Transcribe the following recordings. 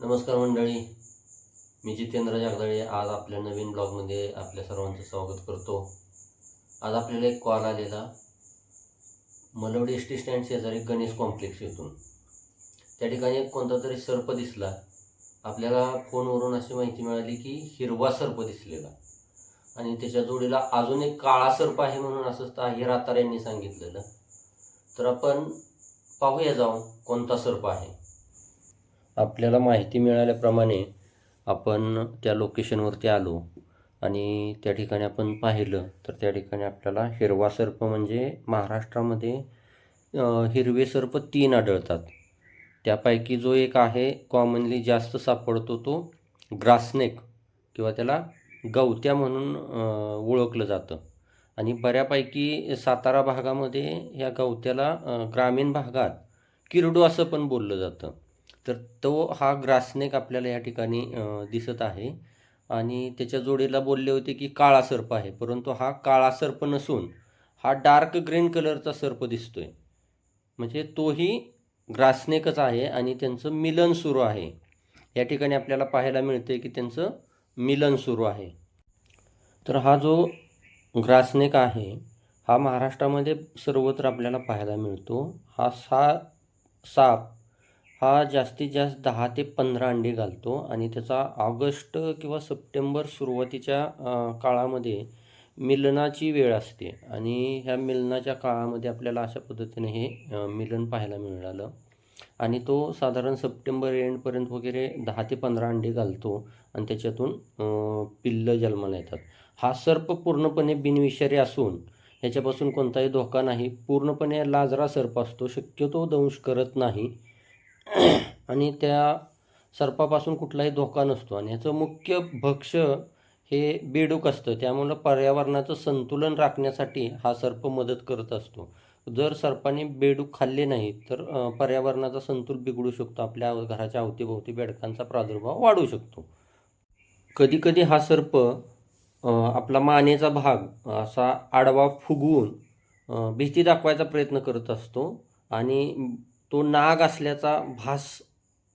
नमस्कार मंडळी मी जितेंद्र जागदाळे. आज आपल्या नवीन ब्लॉगमध्ये आपल्या सर्वांचं स्वागत करतो. आज आपल्याला एक कॉल आलेला. मलवडी एस टी स्टँड शेजारी गणेश कॉम्प्लेक्स येथून. त्या ठिकाणी एक कोणता तरी सर्प दिसला. आपल्याला फोनवरून अशी माहिती मिळाली की हिरवा सर्प दिसलेला. आणि त्याच्या जोडीला अजून एक काळा सर्प आहे म्हणून असं ताहिर आतार यांनी सांगितलेलं. तर आपण पाहूया जाऊन कोणता सर्प आहे. आपल्याला माहिती मिळाल्याप्रमाणे आपण त्या लोकेशनवरती आलो आणि त्या ठिकाणी आपण पाहिलं तर त्या ठिकाणी आपल्याला हिरवा सर्प म्हणजे महाराष्ट्रामध्ये हिरवे सर्प तीन आढळतात. त्यापैकी जो एक आहे कॉमनली जास्त सापडतो तो ग्रासनेक किंवा त्याला गवत्या म्हणून ओळखलं जातं. आणि बऱ्यापैकी सातारा भागामध्ये ह्या गवत्याला ग्रामीण भागात किरडू असं पण बोललं जातं. तर तो हा ग्रासनेक आपल्याला या ठिकाणी दिसत आहे. आणि त्याच्या जोडीला बोलले होते की काळा सर्प आहे. परंतु हा काळा सर्प नसून हा डार्क ग्रीन कलरचा सर्प दिसतोय. म्हणजे तोही ग्रासनेकच आहे आणि त्यांचं मिलन सुरू आहे. या ठिकाणी आपल्याला पाहायला मिळते की त्यांचं मिलन सुरू आहे. तर हा जो ग्रासनेक आहे हा महाराष्ट्रामध्ये सर्वत्र आपल्याला पाहायला मिळतो. हा सा साप हा जास्तीत जास्त दहा ते पंधरा अंडी घालतो आणि त्याचा ऑगस्ट किंवा सप्टेंबर सुरुवातीच्या काळामध्ये मिलनाची वेळ असते. आणि ह्या मिलनाच्या काळामध्ये आपल्याला अशा पद्धतीने हे मिलन पाहायला मिळालं. आणि तो साधारण सप्टेंबर एंडपर्यंत वगैरे दहा ते पंधरा अंडी घालतो आणि त्याच्यातून पिल्लं जन्माला येतात. हा सर्प पूर्णपणे बिनविषारी असून ह्याच्यापासून कोणताही धोका नाही. पूर्णपणे लाजरा सर्प असतो. शक्यतो दंश करत नाही. आणि त्या सर्पापासून कुठलाही धोका नसतो. आणि ह्याचं मुख्य भक्ष्य हे बेडूक असतं. त्यामुळं पर्यावरणाचं संतुलन राखण्यासाठी हा सर्प मदत करत असतो. जर सर्पाने बेडूक खाल्ले नाही तर पर्यावरणाचा संतुल बिघडू शकतो. आपल्या घराच्या अवतीभोवती बेडकांचा प्रादुर्भाव वाढू शकतो. कधीकधी हा सर्प आपला मानेचा भाग असा आडवा फुगवून भीती दाखवायचा प्रयत्न करत असतो. आणि तो नाग असल्याचा भास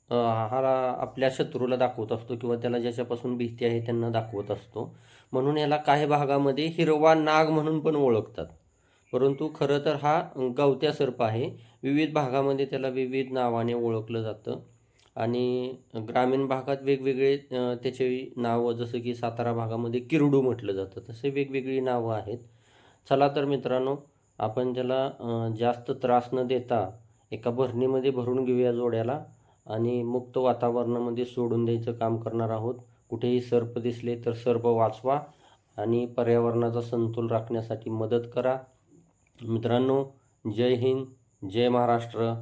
हा आपल्या शत्रूला दाखवत असतो किंवा त्याला ज्याच्यापासून भीती आहे त्यांना दाखवत असतो. म्हणून याला काही भागामध्ये हिरवा नाग म्हणून पण ओळखतात. परंतु खरं तर हा गवत्या सर्प आहे. विविध भागामध्ये त्याला विविध नावाने ओळखलं जातं. आणि ग्रामीण भागात वेगवेगळे त्याचे नावं जसं की सातारा भागामध्ये किरडू म्हटलं जातं. तसे वेगवेगळी नावं आहेत. चला तर मित्रांनो आपण त्याला जास्त त्रास न देता एका भरणीमध्ये भरून घेऊया जोड्याला आणि मुक्त वातावरणामध्ये सोडून द्यायचं काम करणार आहोत. कुठेही सर्प दिसले तर सर्प वाचवा आणि पर्यावरणाचा संतोल राखण्यासाठी मदत करा. मित्रांनो जय हिंद जय महाराष्ट्र.